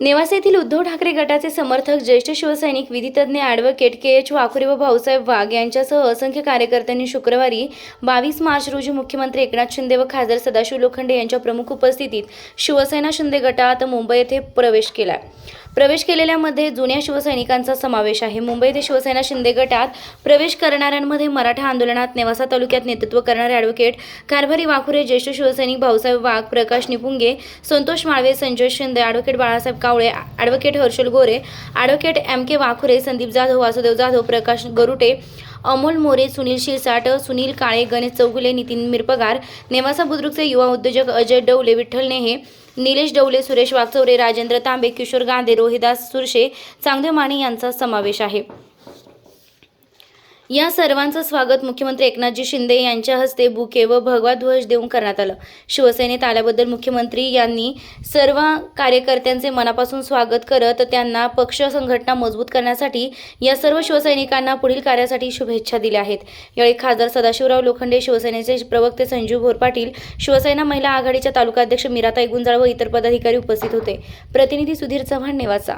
नेवासा येथील उद्धव ठाकरे गटाचे समर्थक ज्येष्ठ शिवसैनिक विधितज्ञ ॲडव्होकेट के एच वाकुरे व भाऊसाहेब वाघ यांच्यासह असंख्य कार्यकर्त्यांनी शुक्रवारी बावीस मार्च रोजी मुख्यमंत्री एकनाथ शिंदे व खासदार सदाशिव लोखंडे यांच्या प्रमुख उपस्थितीत शिवसेना शिंदे गटात मुंबई येथे प्रवेश केला. प्रवेश केलेल्यामध्ये जुन्या शिवसैनिकांचा समावेश आहे. मुंबई शिवसेना शिंदे गटात प्रवेश करणाऱ्यांमध्ये मराठा आंदोलनात नेवासा तालुक्यात नेतृत्व करणारे ॲडव्होकेट कारभारी वाखुरे ज्येष्ठ Shivsainik Bhausaheb Wagh Prakash Nipunge Santosh Malve Sanjay Shinde advocate Balasaheb Kawale advocate Harshal Gore advocate M K Wakhure Sandeep Jadhav Vasudev Jadhav Prakash Garute Amol More Sunil Shirsat Sunil Kale Ganesh Chougule Nitin Mirpagar Newasa बुद्रुकचे युवा उद्योजक अजय डवले विठ्ठल नेहे निलेश डवले सुरेश वागचौरे राजेंद्र तांबे किशोर गांधे रोहिदास सुरशे चांगदेव माने यांचा समावेश आहे. या सर्वांचं स्वागत मुख्यमंत्री एकनाथजी शिंदे यांच्या हस्ते बुके व भगवा ध्वज देऊन करण्यात आलं. शिवसेनेत आल्याबद्दल मुख्यमंत्री यांनी सर्व कार्यकर्त्यांचे मनापासून स्वागत करत त्यांना पक्ष संघटना मजबूत करण्यासाठी या सर्व शिवसैनिकांना पुढील कार्यासाठी शुभेच्छा दिल्या आहेत. यावेळी खासदार सदाशिवराव लोखंडे शिवसेनेचे प्रवक्ते संजीव भोर पाटील शिवसेना महिला आघाडीच्या तालुकाध्यक्ष मीराताई गुंजाळ व इतर पदाधिकारी उपस्थित होते. प्रतिनिधी सुधीर चव्हाण नेवाचा